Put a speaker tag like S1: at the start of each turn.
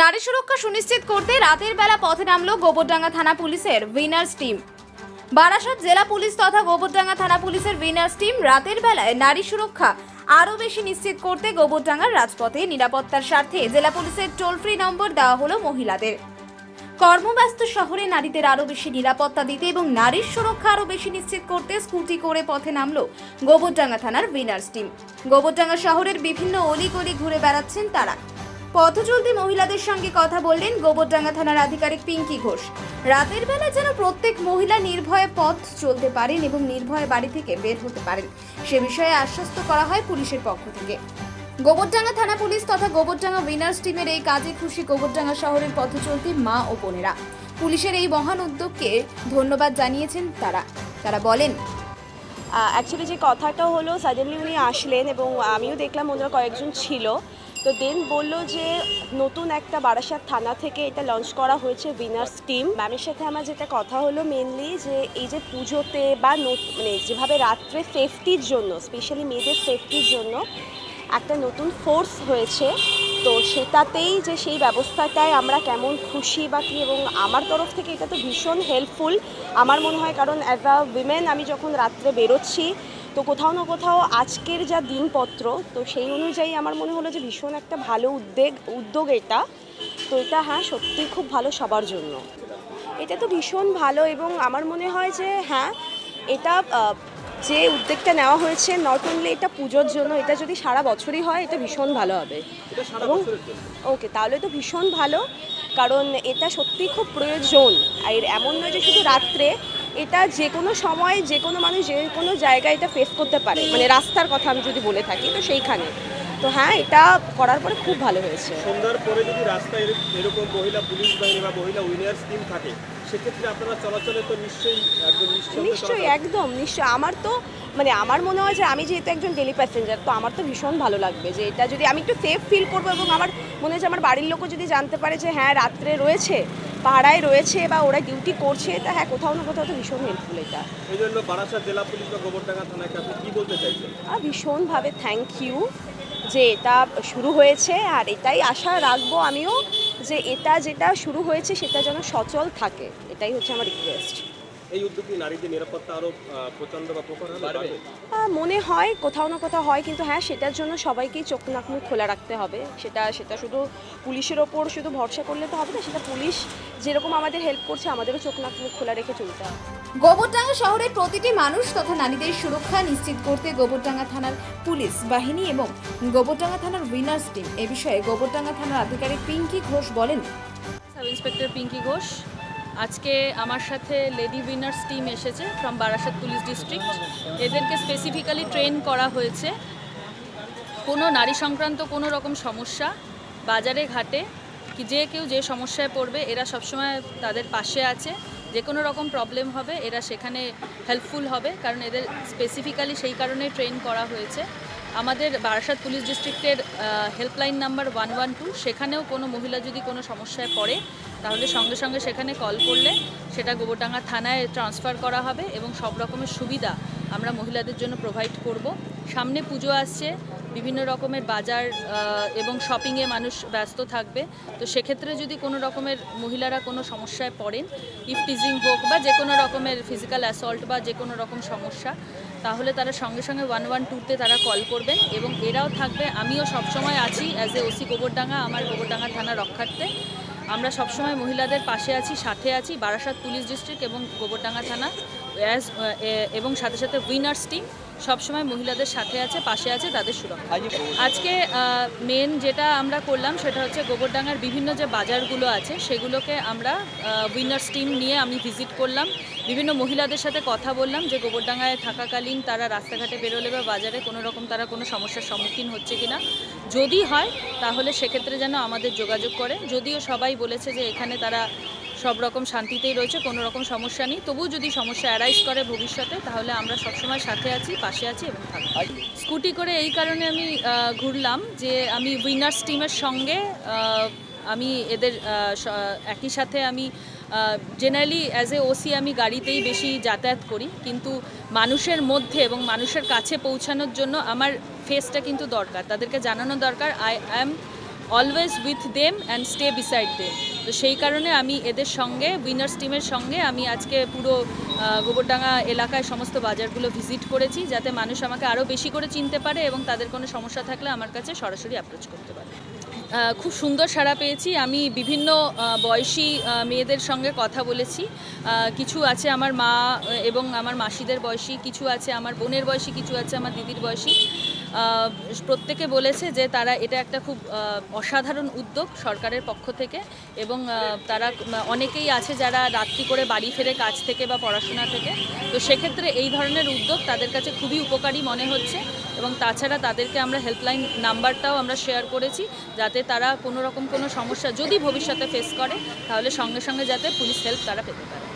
S1: নারী সুরক্ষা সুনিশ্চিত করতে রাতের বেলা পথে নামলো গোবরডাঙ্গা থানা পুলিশের উইনার্স টিম। বারাসত জেলা পুলিশ তথা গোবরডাঙ্গা থানা পুলিশের উইনার্স টিম রাতের বেলায় নারী সুরক্ষা আরও বেশি নিশ্চিত করতে গোবরডাঙ্গার রাজপথে নিরাপত্তার স্বার্থে জেলা পুলিশের টোল ফ্রি নম্বর দেওয়া হলো মহিলাদের। কর্মব্যস্ত শহরে নারীদের আরও বেশি নিরাপত্তা দিতে এবং নারীর সুরক্ষা আরও বেশি নিশ্চিত করতে স্কুটি করে পথে নামলো গোবরডাঙ্গা থানার উইনার্স টিম। গোবরডাঙ্গা শহরের বিভিন্ন অলিগলি ঘুরে বেড়াচ্ছেন তারা। পথচলতি মহিলাদের সঙ্গে কথা বললেন গোবরডাঙ্গা থানার আধিকারিক পিঙ্কি ঘোষ। রাতের বেলা যেন প্রত্যেক মহিলা নির্ভয়ে পথ চলতে পারেন এবং নির্ভয়ে বাড়ি থেকে বের হতে পারেন। সে বিষয়ে আশ্বস্ত করা হয় পুলিশের পক্ষ থেকে। গোবরডাঙ্গা থানা পুলিশ তথা গোবরডাঙ্গা উইনার্স টিমের এই কাজে খুশি গোবরডাঙ্গা শহরের পথচলতি মা ও বোনেরা। পুলিশের এই মহান উদ্যোগকে ধন্যবাদ জানিয়েছেন তারা। তারা বলেন
S2: অ্যাকচুয়ালি যে কথাটা হলো সাডেনলি উনি আসলেন এবং আমিও দেখলাম ওনারা কয়েকজন ছিল। তো দেন বলল যে, নতুন একটা বারাসাত থানা থেকে এটা লঞ্চ করা হয়েছে উইনার্স টিম ম্যামের সাথে আমার যেটা কথা হলো মেনলি যে, এই যে পুজোতে বা মানে যেভাবে রাত্রে সেফটির জন্য স্পেশালি মেয়েদের সেফটির জন্য একটা নতুন ফোর্স হয়েছে। তো সেটাতেই যে সেই ব্যবস্থাটায় আমরা কেমন খুশি বা কী, এবং আমার তরফ থেকে এটা তো ভীষণ হেল্পফুল আমার মনে হয় কারণ অ্যাজ আ উইমেন আমি যখন রাত্রে বেরোচ্ছি, তো কোথাও না কোথাও আজকের যা দিনপত্র, তো সেই অনুযায়ী আমার মনে হলো যে ভীষণ একটা ভালো উদ্যোগ উদ্যোগ এটা। তো এটা হ্যাঁ সত্যিই খুব ভালো সবার জন্য। এটা তো ভীষণ ভালো এবং আমার মনে হয় যে হ্যাঁ এটা যে উদ্যোগটা নেওয়া হয়েছে নট অনলি এটা পুজোর জন্য এটা যদি সারা বছরই হয় এটা ভীষণ ভালো হবে। এবং ওকে তাহলে তো ভীষণ ভালো কারণ এটা সত্যিই খুব প্রয়োজন। আর এমন নয় যে শুধু রাত্রে এটা যে কোনো সময় যে কোনো মানুষ যে কোনো জায়গায় এটা ফেস করতে পারে। মানে রাস্তার কথা আমি যদি বলে থাকি তো সেইখানে। তো হ্যাঁ এটা করার পরে খুব ভালো হয়েছে।
S3: সন্ধ্যার পরে যদি রাস্তায় এরকম মহিলা পুলিশ বাহিনী বা মহিলা উইনার্স টিম থাকে সেক্ষেত্রে আপনারা চলাচলে তো নিশ্চয়ই একদম নিশ্চয়ই
S2: নিশ্চয়ই একদম নিশ্চয়ই। আমার তো মানে আমার মনে হয় যে আমি যেহেতু একজন ডেলি প্যাসেঞ্জার তো আমার তো ভীষণ ভালো লাগবে যে এটা যদি আমি একটু সেফ ফিল করব এবং আমার মনে হচ্ছে আমার বাড়ির লোকও যদি জানতে পারে যে হ্যাঁ রাত্রে রয়েছে পাড়ায় রয়েছে বা ওরা ডিউটি করছে তা হ্যাঁ কোথাও না কোথাও তো ভীষণ হেল্পফুল এটা।
S3: এই জন্য বারাসাত জেলা পুলিশ বা গোবরডাঙ্গা থানাকে আপনি কি বলতে চাইছেন?
S2: ভীষণভাবে থ্যাংক ইউ যে এটা শুরু হয়েছে আর এটাই আশা রাখব আমিও যে এটা যেটা শুরু হয়েছে সেটা যেন সচল থাকে। এটাই হচ্ছে আমার রিকোয়েস্ট
S3: এই উদ্যোগে নারীদের নিরাপত্তা আরও আহ, প্রচণ্ড বা প্রখর
S2: মনে হয় কোথাও না কোথাও হয় কিন্তু হ্যাঁ সেটার জন্য সবাইকেই চোখ নাক মুখ খোলা রাখতে হবে। সেটা সেটা শুধু পুলিশের ওপর শুধু ভরসা করলে তো হবে না সেটা পুলিশ যেরকম আমাদের হেল্প করছে আমাদেরও চোখ নাক মুখ খোলা রেখে চলতে হবে।
S1: গোবরডাঙ্গা শহরের প্রতিটি মানুষ তথা নারীদের সুরক্ষা নিশ্চিত করতে গোবরডাঙ্গা থানার পুলিশ, বাহিনী এবং গোবরডাঙ্গা থানার উইনার্স টিম এ বিষয়ে গোবরডাঙ্গা থানার আধিকারিক পিঙ্কি ঘোষ বলেন।
S4: সাব ইন্সপেক্টর পিঙ্কি ঘোষ, আজকে আমার সাথে লেডি উইনার্স টিম এসেছে ফ্রম বারাসাত পুলিশ ডিস্ট্রিক্ট এদেরকে স্পেসিফিক্যালি ট্রেন করা হয়েছে। কোনো নারী সংক্রান্ত কোনো রকম সমস্যা বাজারে ঘাটে যে কেউ যে সমস্যায় পড়বে, এরা সবসময় তাদের পাশে আছে। যে কোনো রকম প্রবলেম হবে, এরা সেখানে হেল্পফুল হবে, কারণ এদের স্পেসিফিক্যালি সেই কারণে ট্রেন করা হয়েছে। আমাদের বারাসাত পুলিশ ডিস্ট্রিক্টের helpline number one one two সেখানেও কোনো মহিলা যদি কোনো সমস্যায় পড়ে, তাহলে সঙ্গে সঙ্গে সেখানে কল করলে সেটা গোবরডাঙ্গা থানায় ট্রান্সফার করা হবে এবং সব রকমের সুবিধা আমরা মহিলাদের জন্য প্রোভাইড করব। সামনে পুজো আসছে বিভিন্ন রকমের বাজার এবং শপিংয়ে মানুষ ব্যস্ত থাকবে। তো সেক্ষেত্রে যদি কোনো রকমের মহিলারা কোনো সমস্যায় পড়েন ইফটিজিং হোক বা যে কোনো রকমের ফিজিক্যাল অ্যাসল্ট বা যে কোনো রকম সমস্যা, তাহলে তারা সঙ্গে সঙ্গে ওয়ান ওয়ান টুতে তারা কল করবেন এবং এরাও থাকবে। আমিও সবসময় আছি অ্যাজ এ ওসি গোবরডাঙ্গা, আমার গোবরডাঙ্গা থানা রক্ষার্থে। আমরা সবসময় মহিলাদের পাশে আছি, সাথে আছি, বারাসাত পুলিশ ডিস্ট্রিক্ট এবং গোবরডাঙ্গা থানা অ্যাজ এবং সাথে সাথে উইনার্স টিম সবসময় মহিলাদের সাথে আছে, পাশে আছে, তাদের সুরক্ষা। আজকে মেন যেটা আমরা করলাম সেটা হচ্ছে গোবরডাঙ্গার বিভিন্ন যে বাজারগুলো আছে, সেগুলোকে আমরা উইনার্স টিম নিয়ে আমি ভিজিট করলাম। বিভিন্ন মহিলাদের সাথে কথা বললাম যে গোবরডাঙ্গায় থাকাকালীন তারা রাস্তাঘাটে বেরোলে বা বাজারে কোনো রকম তারা কোনো সমস্যার সম্মুখীন হচ্ছে কিনা। যদি হয়, তাহলে সেক্ষেত্রে যেন আমাদের যোগাযোগ করে। যদিও সবাই বলেছে যে এখানে তারা সব রকম শান্তিতেই রয়েছে কোনো রকম সমস্যা নেই। তবুও যদি সমস্যা অ্যারাইজ করে ভবিষ্যতে তাহলে আমরা সবসময় সাথে আছি পাশে আছি এবং থাকব। স্কুটি করে এই কারণে আমি ঘুরলাম যে আমি উইনার্স টিমের সঙ্গে আমি এদের একই সাথে আমি জেনারেলি অ্যাজ এ ওসি আমি গাড়িতেই বেশি যাতায়াত করি। কিন্তু মানুষের মধ্যে এবং মানুষের কাছে পৌঁছানোর জন্য আমার ফেসটা কিন্তু দরকার। তাদেরকে জানানো দরকার I am always with them and stay beside them তো সেই কারণে আমি এদের সঙ্গে উইনার্স টিমের সঙ্গে আমি আজকে পুরো গোবরডাঙ্গা এলাকায় সমস্ত বাজারগুলো ভিজিট করেছি যাতে মানুষ আমাকে আরও বেশি করে চিনতে পারে এবং তাদের কোনো সমস্যা থাকলে আমার কাছে সরাসরি অ্যাপ্রোচ করতে পারে। খুব সুন্দর সাড়া পেয়েছি। আমি বিভিন্ন বয়সী মেয়েদের সঙ্গে কথা বলেছি। কিছু আছে আমার মা এবং আমার মাসিদের বয়সী, কিছু আছে আমার বোনের বয়সী, কিছু আছে আমার দিদির বয়সী। প্রত্যেকে বলেছে যে তারা এটা একটা খুব অসাধারণ উদ্যোগ সরকারের পক্ষ থেকে এবং তারা অনেকেই আছে যারা রাত্রি করে বাড়ি ফেরে কাজ থেকে বা পড়াশোনা থেকে। তো সেক্ষেত্রে এই ধরনের উদ্যোগ তাদের কাছে খুবই উপকারী মনে হচ্ছে এবং তাছাড়া তাদেরকে আমরা হেল্পলাইন নাম্বারটাও আমরা শেয়ার করেছি যাতে তারা কোনো রকম কোনো সমস্যা যদি ভবিষ্যতে ফেস করে, তাহলে সঙ্গে সঙ্গে যাতে পুলিশ হেল্প তারা পেতে পারে।